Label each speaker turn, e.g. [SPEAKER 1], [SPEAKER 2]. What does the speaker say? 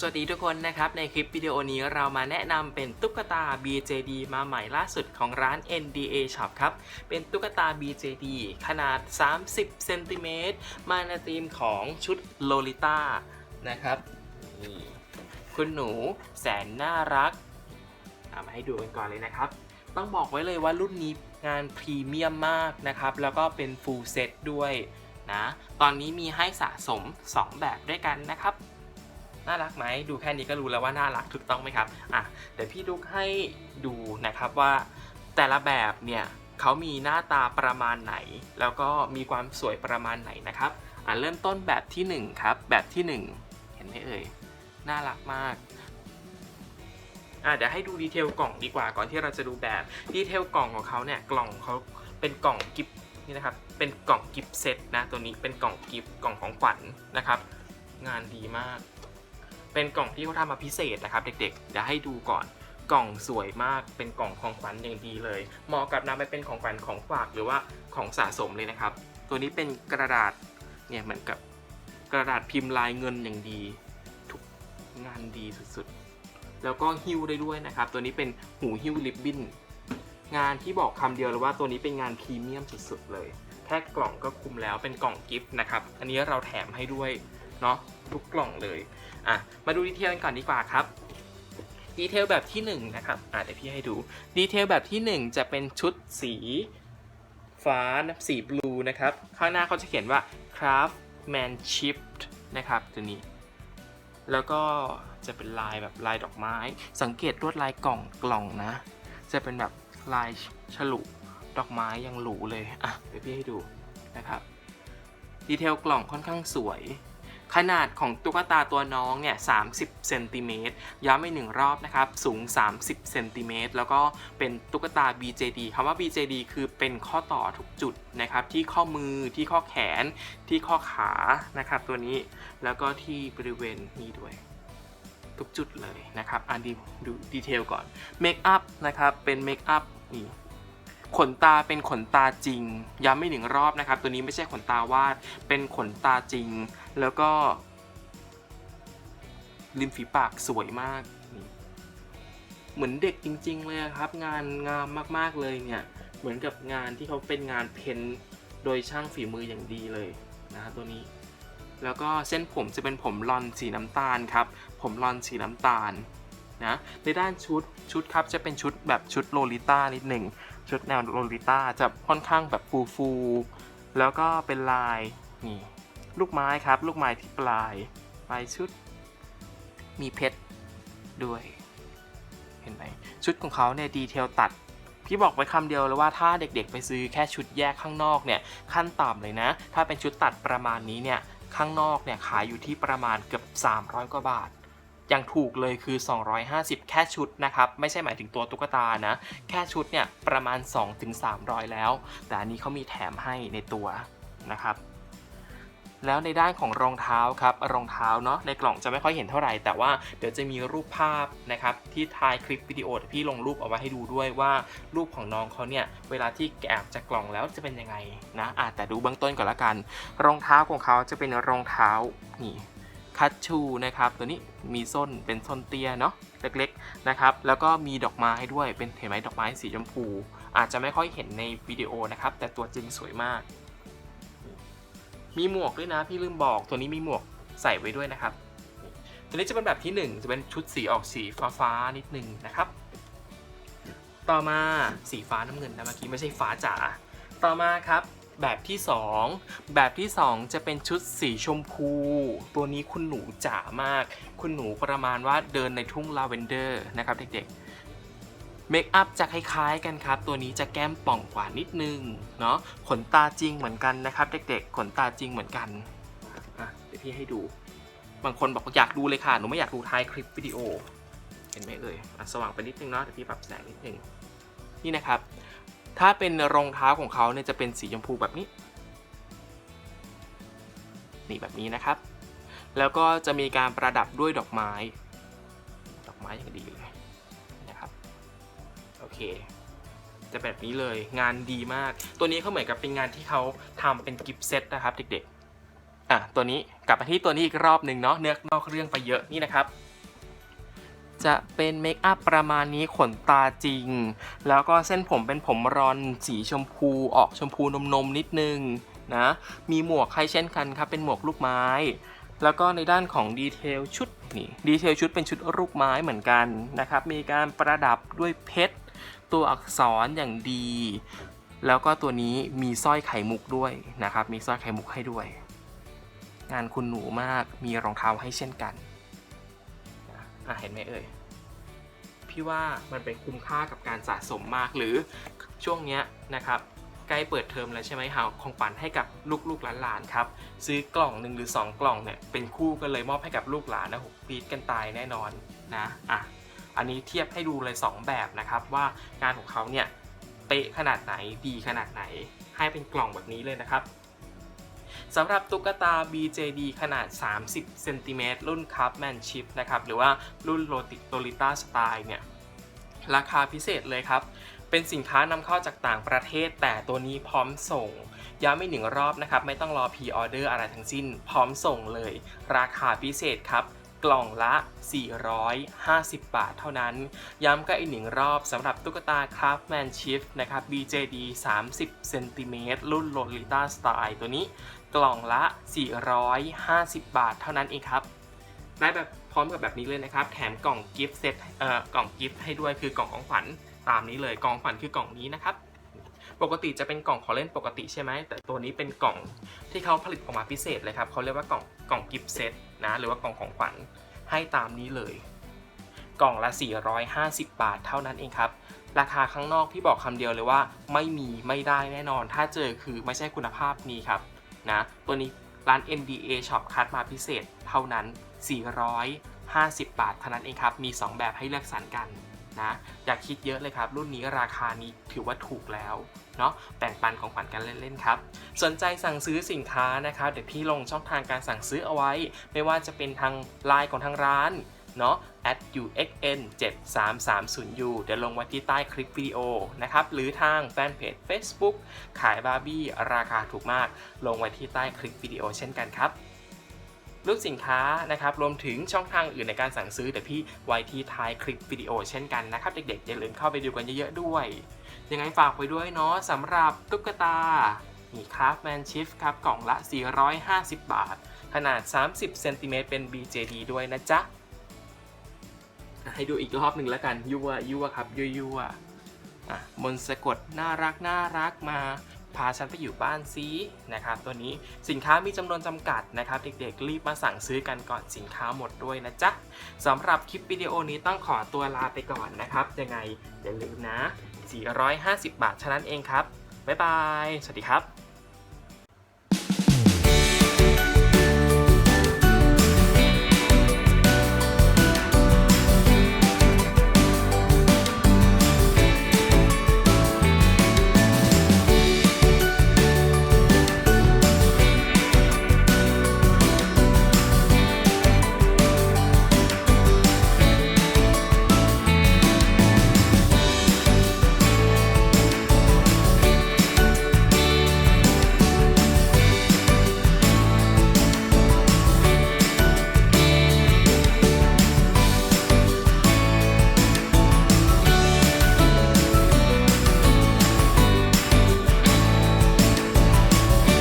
[SPEAKER 1] สวัสดีทุกคนนะครับ ในคลิปวิดีโอนี้เรามาแนะนำเป็นตุ๊กตา BJD มาใหม่ล่าสุดของร้าน NDA Shop ครับ เป็นตุ๊กตา BJD ขนาด 30เซนติเมตรมาในธีมของชุดโลลิต้านะครับนี่คุณหนูแสนน่ารักเอามาให้ดูกันก่อนเลยนะครับ ต้องบอกไว้เลยว่ารุ่นนี้งานพรีเมียมมากนะครับ แล้วก็เป็นฟูลเซตด้วยนะ ตอนนี้มีให้สะสม 2 แบบด้วยกันนะครับ น่ารักไหมดูแค่นี้ก็รู้แล้วว่าน่ารักถูกต้องไหมครับอะเดี๋ยวพี่ดุกให้ดูนะครับว่า แต่ละแบบเนี่ยเขามีหน้าตาประมาณไหน แล้วก็มีความสวยประมาณไหนนะครับอะเริ่มต้นแบบที่หนึ่งครับแบบที่หนึ่งเห็นไหมเอ่ยน่ารักมากอะเดี๋ยวให้ดูดีเทลกล่องดีกว่าก่อนที่เราจะดูแบบดีเทลกล่องของเขาเนี่ยกล่องเขาเป็นกล่องกิฟนี่นะครับเป็นกล่องกิฟเซตนะตัวนี้เป็นกล่องกิฟกล่องของขวัญนะครับ งานดีมาก เป็นกล่องที่เขาทำมาพิเศษนะครับเด็กๆเดี๋ยวให้ดูก่อนกล่องสวยมากเป็นกล่องของขวัญอย่างดีเลย เหมาะกับนำไปเป็นของขวัญของฝากหรือว่าของสะสมเลยนะครับ ตัวนี้เป็นกระดาษเนี่ยเหมือนกับกระดาษพิมพ์ลายเงินอย่างดี ทุกงานดีสุดๆ แล้วก็หิ้วได้ด้วยนะครับ ตัวนี้เป็นหูหิ้วริบบิ้นงานที่บอกคำเดียวเลยว่าตัวนี้เป็นงานพรีเมียมสุดๆเลย แค่กล่องก็คุ้มแล้วเป็นกล่องกิฟต์นะครับ อันนี้เราแถมให้ด้วย เนาะทุกกล่องเลยอะมาดูดีเทลกันก่อนดีกว่าครับดีเทลแบบที่1นงนะครับอะเดี๋ยวพี่ให้ดูดีเทลแบบที่ 1 จะเป็นชุดสีฟ้าสีบลูนะครับ ข้างหน้าเขาจะเขียนว่า craftmanship นะครับตัวนี้ แล้วก็จะเป็นลายแบบลายดอกไม้ สังเกตลวดลายกล่องกล่องนะ จะเป็นแบบลายฉลุดอกไม้ยังหรูเลย อะเดี๋ยวพี่ให้ดูนะครับ ดีเทลกล่องค่อนข้างสวย ขนาดของตุ๊กตาตัวน้องเนี่ย 30 เซนติเมตร ย้ำไปหนึ่งรอบนะครับ สูง 30 เซนติเมตร แล้วก็เป็นตุ๊กตา BJD คำว่า BJD คือเป็นข้อต่อทุกจุดนะครับ ที่ข้อมือ ที่ข้อแขน ที่ข้อขา นะครับ ตัวนี้ แล้วก็ที่บริเวณนี้ด้วยทุกจุดเลยนะครับ อันดีดูดีเทลก่อน เมคอัพนะครับ เป็นเมคอัพนี่ ขนตาเป็นขนตาจริง ย้ำไม่หนึ่งรอบนะครับ ตัวนี้ไม่ใช่ขนตาวาด เป็นขนตาจริง แล้วก็ริมฝีปากสวยมาก เหมือนเด็กจริง ๆ เลยครับ งานงามมากๆเลยเนี่ย เหมือนกับงานที่เขาเป็นงานเพ้นโดยช่างฝีมืออย่างดีเลยนะตัวนี้ แล้วก็เส้นผมจะเป็นผมลอนสีน้ำตาลครับ ผมลอนสีน้ำตาลนะ ในด้านชุดชุดครับจะเป็นชุดแบบชุดโลลิต้านิดหนึ่ง ชุดแนวโลลิต้าจะค่อนข้างแบบฟูฟูๆแล้วก็เป็นลายนี่ลูกไม้ครับ ลูกไม้ที่ปลายปลายชุด มีเพชรด้วย เห็นไหมชุดของเขาเนี่ยดีเทลตัดพี่บอกไว้คำเดียวเลยว่าถ้าเด็กๆ ไปซื้อแค่ชุดแยกข้างนอกเนี่ยขั้นต่ำเลยนะ ถ้าเป็นชุดตัดประมาณนี้เนี่ยข้างนอกเนี่ยขายอยู่ที่ประมาณเกือบ 300 กว่าบาท อย่างถูกเลยคือ 250 แค่ชุดนะครับไม่ใช่หมายถึงตัวตุ๊กตานะ แค่ชุดเนี่ยประมาณ 2-300 แล้ว แต่อันนี้เขามีแถมให้ในตัวนะครับแล้วในด้านของรองเท้าครับรองเท้าเนาะในกล่องจะไม่ค่อยเห็นเท่าไหร่ แต่ว่าเดี๋ยวจะมีรูปภาพนะครับที่ท้ายคลิปวิดีโอพี่ลงรูปเอาไว้ให้ดูด้วยว่ารูปของน้องเขาเนี่ยเวลาที่แกะจากกล่องแล้วจะเป็นยังไงนะอะแต่ดูเบื้องต้นก่อนละกัน รองเท้าของเขาจะเป็นรองเท้านี่ คัตชูนะครับตัวนี้มีส้นเป็นส้นเตี้ยเนาะเล็กๆนะครับแล้วก็มีดอกไม้ด้วยเป็นเห็นไหมดอกไม้สีชมพู อาจจะไม่ค่อยเห็นในวิดีโอนะครับแต่ตัวจริงสวยมาก มีหมวกด้วยนะพี่ลืมบอกตัวนี้มีหมวกใส่ไว้ด้วยนะครับ ตัวนี้จะเป็นแบบที่ 1 จะเป็นชุดสีออกสีฟ้าๆนิดนึงนะครับ ต่อมาสีฟ้าน้ำเงินนะเมื่อกี้ไม่ใช่ฟ้าจ๋าต่อมาครับ แบบที่ 2 แบบที่ 2 จะเป็นชุดสีชมพู ตัวนี้คุณหนูจ๋ามาก คุณหนูประมาณว่าเดินในทุ่งลาเวนเดอร์นะครับเด็กๆ เมคอัพจะคล้ายๆกันครับ ตัวนี้จะแก้มป่องกว่านิดนึงเนาะ ขนตาจริงเหมือนกันนะครับเด็กๆ ขนตาจริงเหมือนกันอะเดี๋ยวพี่ให้ดู บางคนบอกอยากดูเลยค่ะ หนูไม่อยากดูท้ายคลิปวิดีโอ เห็นไหมเอ่ยสว่างไปนิดนึงเนาะ เดี๋ยวพี่ปรับแสงนิดนึง นี่นะครับ ถ้าเป็นรองเท้าของเขาเนี่ยจะเป็นสีชมพูแบบนี้ นี่แบบนี้นะครับ แล้วก็จะมีการประดับด้วยดอกไม้ ดอกไม้อย่างดีเลยนะครับ โอเค จะแบบนี้เลยงานดีมาก ตัวนี้เขาเหมือนกับเป็นงานที่เขาทำเป็นกิฟต์เซตนะครับเด็กๆ อะตัวนี้กลับมาที่ตัวนี้อีกรอบหนึ่งเนาะเนื้อนอกเรื่องไปเยอะนี่นะครับ จะเป็นเมคอัพประมาณนี้ขนตาจริง แล้วก็เส้นผมเป็นผมรอนสีชมพูออกชมพูนมนมนิดนึงนะ มีหมวกให้เช่นกันครับ เป็นหมวกลูกไม้ แล้วก็ในด้านของดีเทลชุดนี่ดีเทลชุดเป็นชุดรูปไม้เหมือนกันนะครับ มีการประดับด้วยเพชร ตัวอักษรอย่างดี แล้วก็ตัวนี้มีสร้อยไข่มุกด้วยนะครับ มีสร้อยไข่มุกให้ด้วย งานคุณหนูมาก มีรองเท้าให้เช่นกัน อะเห็นไหมเอ่ย พี่ว่ามันเป็นคุ้มค่ากับการสะสมมากหรือช่วงเนี้ยนะครับใกล้เปิดเทอมแล้วใช่ไหมหาของฝันให้กับลูกๆหลานๆครับ ซื้อกล่องหนึ่งหรือ 2 กล่องเนี่ยเป็นคู่กันเลยมอบให้กับลูกหลานนะหกปีดกันตายแน่นอนนะอะอันนี้เทียบให้ดูเลย 2 แบบนะครับ ว่างานของเขาเนี่ยเป๊ะขนาดไหนดีขนาดไหน ให้เป็นกล่องแบบนี้เลยนะครับ สำหรับตุ๊กตา BJD ขนาด 30 เซนติเมตรรุ่นคัพแมนชิพนะครับ หรือว่ารุ่นโรลิต้าสไตล์เนี่ย ราคาพิเศษเลยครับ เป็นสินค้านำเข้าจากต่างประเทศ แต่ตัวนี้พร้อมส่ง ย้ำอีกหนึ่งรอบนะครับ ไม่ต้องรอพ r ออเดอร์อะไรทั้งสิ้น พร้อมส่งเลย ราคาพิเศษครับ กล่องละ 450 บาทเท่านั้น ย้ำก็อีกหนึ่งรอบสำหรับตุ๊กตา Craftsmanship นะครับ BJD 30 เซนติเมตรรุ่น Lolita Style ตัวนี้กล่องละ 450 บาทเท่านั้นเองครับ ได้แบบพร้อมกับแบบนี้เลยนะครับ แถมกล่องกิฟต์เซตเอ่อกล่องกิฟต์ให้ด้วยคือกล่องของขวัญตามนี้เลยกล่องขวัญคือกล่องนี้นะครับ ปกติจะเป็นกล่องของเล่นปกติใช่ไหมแต่ตัวนี้เป็นกล่องที่เขาผลิตออกมาพิเศษเลยครับเขาเรียกว่ากล่องกล่องกิฟต์เซตนะหรือว่ากล่องของขวัญให้ตามนี้เลย กล่องละ 450 บาทเท่านั้นเองครับราคาข้างนอกพี่บอกคำเดียวเลยว่าไม่มีไม่ได้แน่นอน ถ้าเจอคือไม่ใช่คุณภาพนี้ครับนะตัวนี้ร้าน NDA Shop คัดมาพิเศษเท่านั้น 450 บาทเท่านั้นเองครับ มี 2 แบบให้เลือกสรรกัน นะ อย่าคิดเยอะเลยครับ รุ่นนี้ราคานี้ถือว่าถูกแล้วเนาะแบ่งปันของขวัญกันเล่นๆครับ สนใจสั่งซื้อสินค้านะครับเดี๋ยวพี่ลงช่องทางการสั่งซื้อเอาไว้ ไม่ว่าจะเป็นทางไลน์ของทางร้านเนาะ at uxn 7330 u เดี๋ยวลงไว้ที่ใต้คลิปวิดีโอนะครับ หรือทางแฟนเพจ Facebook ขายบาร์บี้ราคาถูกมาก ลงไว้ที่ใต้คลิปวิดีโอเช่นกันครับ รูปสินค้านะครับรวมถึงช่องทางอื่นในการสั่งซื้อเดี๋ยวพี่ไว้ที่ท้ายคลิปวิดีโอเช่นกันนะครับ เด็กๆอย่าลืมเข้าไปดูกันเยอะๆด้วย ยังไงฝากไว้ด้วยเนาะสำหรับตุ๊กตามีคราฟแมนชิฟครับกล่องละ 450 บาท ขนาด 30เซนติเมตรเป็น BJD ด้วยนะจ๊ะ ให้ดูอีกรอบหนึ่งแล้วกันยั่วยั่วครับยั่วยั่วะมนสะกดน่ารักน่ารักมา พาฉันไปอยู่บ้านซีนะครับตัวนี้สินค้ามีจำนวนจำกัดนะครับเด็กๆ รีบมาสั่งซื้อกันก่อนสินค้าหมดด้วยนะจ๊ะสำหรับคลิปวิดีโอนี้ต้องขอตัวลาไปก่อนนะครับ ยังไงอย่าลืมนะ 450 บาทเท่านั้นเองครับบ๊ายบาย สวัสดีครับ